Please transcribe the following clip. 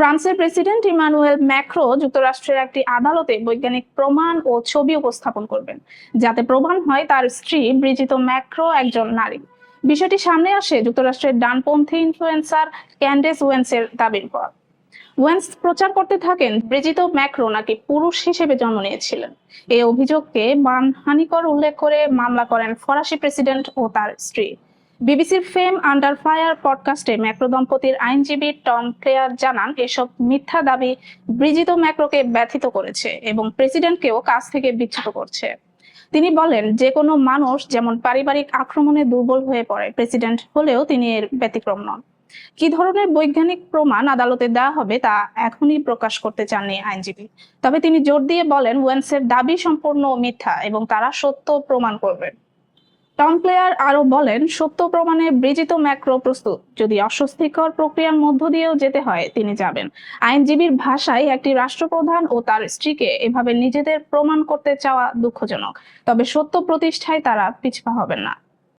ফ্রান্সের president Emmanuel Macron যুক্তরাষ্ট্রের একটি আদালতে বৈজ্ঞানিক প্রমাণ ও ছবি উপস্থাপন করবেন, যাতে প্রমাণ হয় তার স্ত্রী ব্রিজিত ম্যাক্রো একজন নারী। বিষয়টি সামনে আসে যুক্তরাষ্ট্রের ডানপন্থী ইনফ্লুয়েন্সার ক্যান্ডেস ওয়েন্সের দাবির পর। ওয়েন্স প্রচার করতে থাকেন, ব্রিজিত ম্যাক্রো নাকি পুরুষ হিসেবে জন্ম নিয়েছিলেন? এই অভিযোগকে মানহানিকর উল্লেখ করে মামলা করেন ফরাসি প্রেসিডেন্ট ও তার স্ত্রী। বিবিসির ফেম আন্ডার ফায়ার পডকাস্টে ম্যাক্রো দম্পতির আইনজীবী টম ক্লেয়ার জানান, এসব মিথ্যা দাবি ব্রিজিত ম্যাক্রোকে ব্যথিত করেছে এবং প্রেসিডেন্টকেও কাজ থেকে বিচ্যুত করছে। তিনি বলেন যে কোনো মানুষ যেমন পারিবারিক আক্রমণে দুর্বল হয়ে পড়ে, প্রেসিডেন্ট হলেও তিনি এর ব্যতিক্রম নন। কি ধরনের বৈজ্ঞানিক প্রমাণ আদালতে দেওয়া হবে তা এখনই প্রকাশ করতে চাননি আইনজীবী। তবে তিনি জোর দিয়ে বলেন, ওয়েন্সের দাবি সম্পূর্ণ মিথ্যা এবং তারা সত্য প্রমাণ করবে। টম প্লেয়ার আরও বলেন, সত্য প্রমাণে বৃজিত ম্যাক্রো প্রস্তুত। যদি অস্বস্তিকর প্রক্রিয়ার মধ্য দিয়েও যেতে হয়, তিনি যাবেন। আইনজীবীর ভাষায় একটি রাষ্ট্রপ্রধান ও তার স্ত্রীকে এভাবে নিজেদের প্রমাণ করতে চাওয়া দুঃখজনক। তবে সত্য প্রতিষ্ঠায় তারা পিছপা হবেন না।